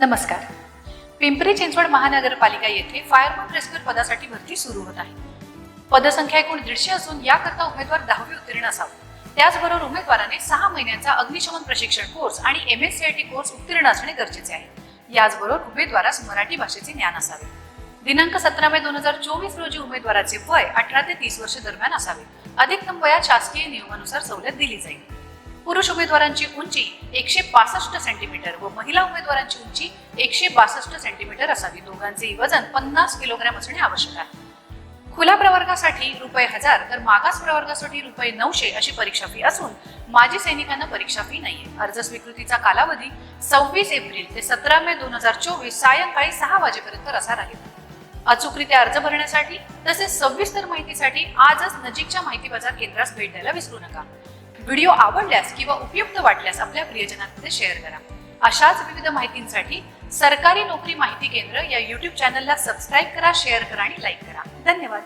नमस्कार. पिंपरी चिंचवड महानगरपालिका येथे फायरमन रेस्क्यू पदासाठी भरती सुरू होत आहे. पदसंख्या एकूण दीडशे असून याकरता उमेदवार दहावी उत्तीर्ण असावा. त्याचबरोबर उमेदवाराने सहा महिन्यांचा अग्निशमन प्रशिक्षण कोर्स आणि M S C I T course उत्तीर्ण असणे गरजेचे आहे. याचबरोबर उमेदवारास मराठी भाषेचे ज्ञान असावे. दिनांक सतरा मे दोन हजार चोवीस रोजी उमेदवाराचे वय अठरा ते तीस वर्ष दरम्यान असावे. अधिकतम वयात शासकीय नियमानुसार सवलत दिली जाईल. पुरुष उमेदवारांची उंची एकशे पासष्ट सेंटीमीटर व महिला उमेदवारांची उंची एकशे बासष्ट सेंटीमीटर असावी. दोघांचे वजन पन्नास किलोग्रॅम असणे आवश्यक आहे. खुल्या प्रवर्गासाठी रुपये हजार तर मागास प्रवर्गासाठी रुपये नऊशे अशी परीक्षा फी असून माजी सैनिकांना परीक्षा फी नाहीये. अर्ज स्वीकृतीचा कालावधी सव्वीस एप्रिल ते सतरा मे दोन हजार चोवीस सायंकाळी सहा वाजेपर्यंत असा राहील. अचूकरित्या अर्ज भरण्यासाठी तसेच सविस्तर माहितीसाठी आजच नजीकच्या माहिती बाजार केंद्रास भेट द्यायला विसरू नका. व्हिडिओ आवडल्यास किंवा उपयुक्त वाटल्यास आपल्या प्रियजनांमध्ये शेअर करा. अशाच विविध माहितींसाठी सरकारी नोकरी माहिती केंद्र या युट्यूब चॅनलला सबस्क्राईब करा शेअर करा आणि लाईक करा. धन्यवाद.